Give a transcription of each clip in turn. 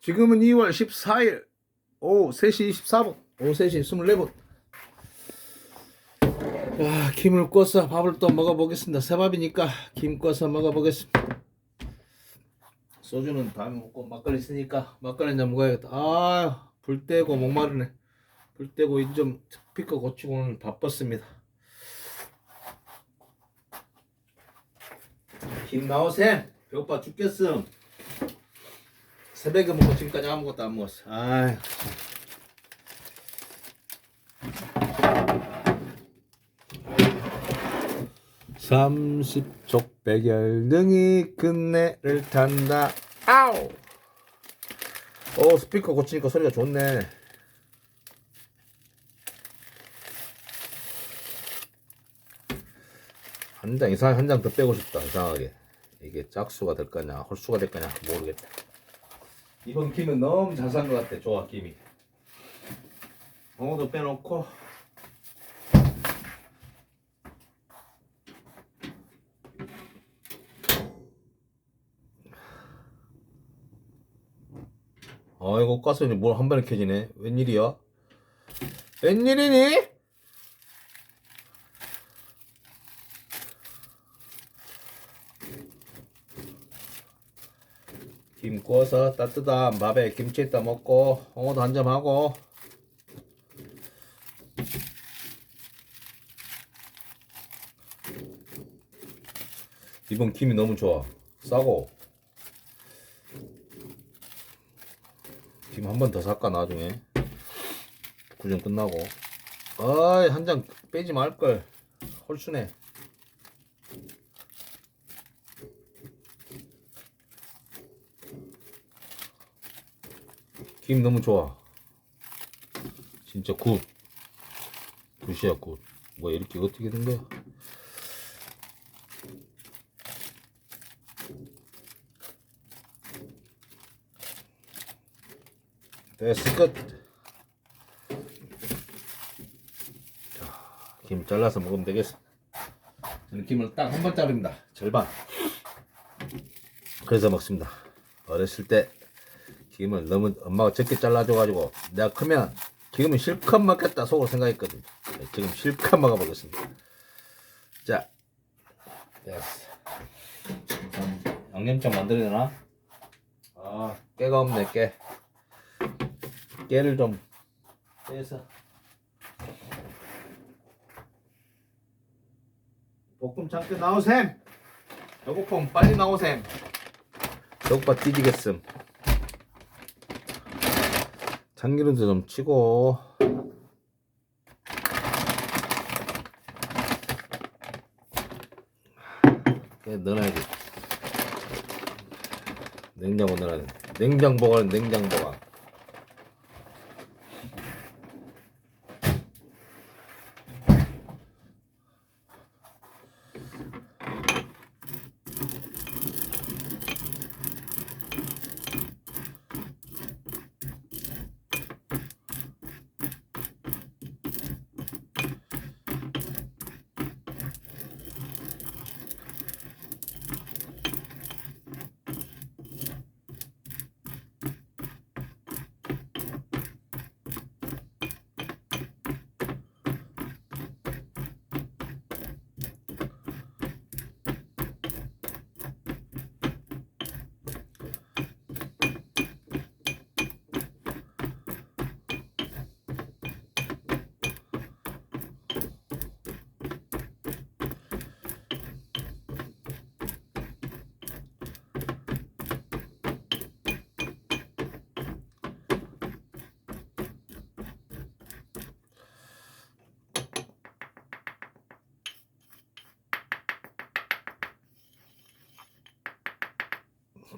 지금은 2월 14일 오후 3시 24분 오후 3시 24분. 야, 김을 꿔서 밥을 또 먹어보겠습니다. 새밥이니까 김 꿔서 먹어보겠습니다. 소주는 다음에 먹고 막걸리 쓰니까 막걸리 한잔 먹어야겠다. 아 불 떼고 목마르네. 불 떼고 이좀 스피커 고치고 오늘 바빴습니다. 김 나오셈. 배고파 죽겠음 새벽에 먹고 지금까지 아무것도 안 먹었어. 아이 삼십족 백열등이 끝내를 탄다. 아우. 오 스피커 고치니까 소리가 좋네. 한 장 이상 한 장 더 빼고 싶다 이상하게. 이게 짝수가 될 거냐 홀수가 될 거냐 모르겠다 이번 김은 너무 잘산것 같아 좋아 김이. 붕어도 빼놓고. 아이고 가스니 뭘한 번에 켜지네. 웬일이야? 웬일이니? 김 구워서 따뜻한 밥에 김치에다 먹고 홍어도 한잔 하고. 이번 김이 너무 좋아. 싸고. 김 한 번 더 살까 나중에. 구정 끝나고. 아이 한 장 빼지 말걸. 홀수네 김 너무 좋아. 진짜 굿. 굿이야 굿. 뭐 이렇게 어떻게 된 거야? 됐어 끝. 자, 김 잘라서 먹으면 되겠어. 저는 김을 딱 한 번 자릅니다. 절반. 그래서 먹습니다. 어렸을 때 김을 너무 엄마가 적게 잘라줘가지고 내가 크면 지금은 실컷 먹겠다 속으로 생각했거든. 네, 지금 실컷 먹어보겠습니다. 자, 됐어. 음, 양념장 만들어야 되나? 아, 깨가 없네 깨. 깨를 좀 빼서 볶음 잠깐 나오셈. 배고픔 빨리 나오셈. 배고파 뒤지겠음. 참기름도 좀 치고. 넣어야지. 냉장고 넣어야 돼. 냉장 보관 냉장 보관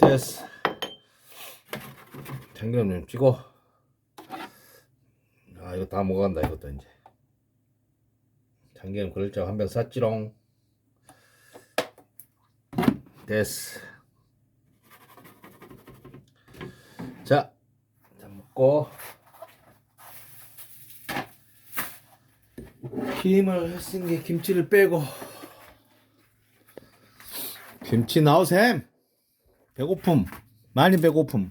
됐어 참기름 좀 찍고 아 이거 다 먹어간다 이것도 이제. 참기름 그럴짝 한병 샀지롱. 됐어 자, 자 먹고. 김을 했으니 김치를 빼고. 김치 나오셈 배고픔. 많이 배고픔.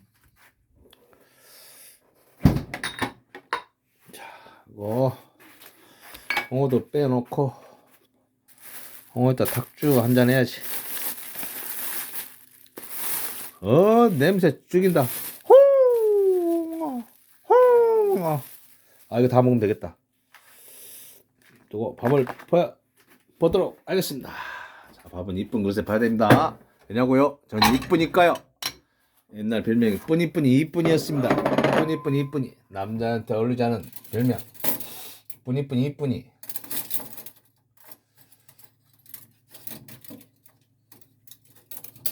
자, 이거 홍어도 빼놓고 홍어에다 닭주 한 잔 해야지. 어, 냄새 죽인다. 홍어, 홍어. 아, 이거 다 먹으면 되겠다. 이거 밥을 퍼, 퍼도록 하겠습니다. 자, 밥은 이쁜 그릇에 봐야 됩니다. 왜냐고요? 저는 이쁘니까요. 옛날 별명이 뿌니뿌니 이쁜이었습니다. 뿌니뿌니 이쁜이 남자한테 어울리지 않은 별명. 뿌니뿌니 이쁜이.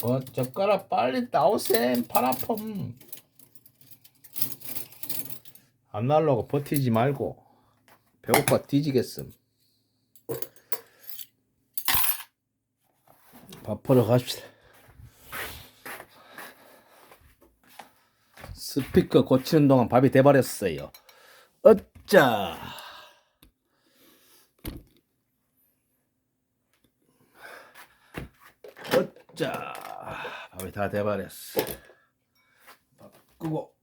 어 젓가락 빨리 나오셈 파라펌. 안 날라고 버티지 말고 배고파 뒤지겠음. 밥 퍼러 갑시다. 스피커 고치는 동안 밥이 돼버렸어요. 어짜. 어짜. 밥이 다 돼버렸어. 밥 끄고.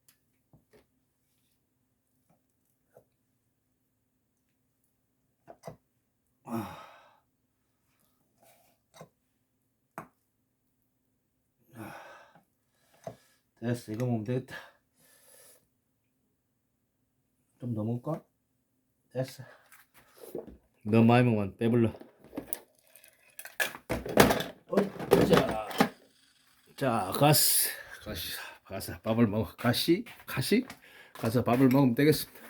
됐어. 이거 먹으면 되겠다. 좀 더 먹을까? 됐어. 너무 많이 먹으면 배불러. 어, 자, 자, 가스, 가시, 가서 밥을 먹어. 가시, 가시, 가서 밥을 먹으면 되겠습니다.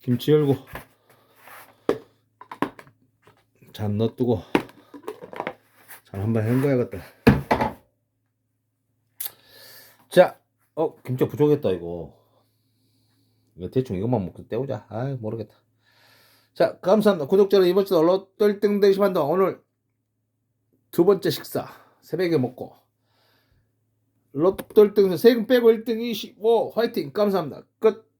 김치 열고 잔 넣어두고 잔 한번 헹궈야겠다. 자, 어 김치 부족했다 이거. 이거 대충 이것만 먹고 때우자. 아 모르겠다. 자, 감사합니다. 구독자는 이번 주도 로또 1등 되시 만다 오늘 두 번째 식사 새벽에 먹고 로또 1등 세금 빼고 1등 25 화이팅 감사합니다. 끝.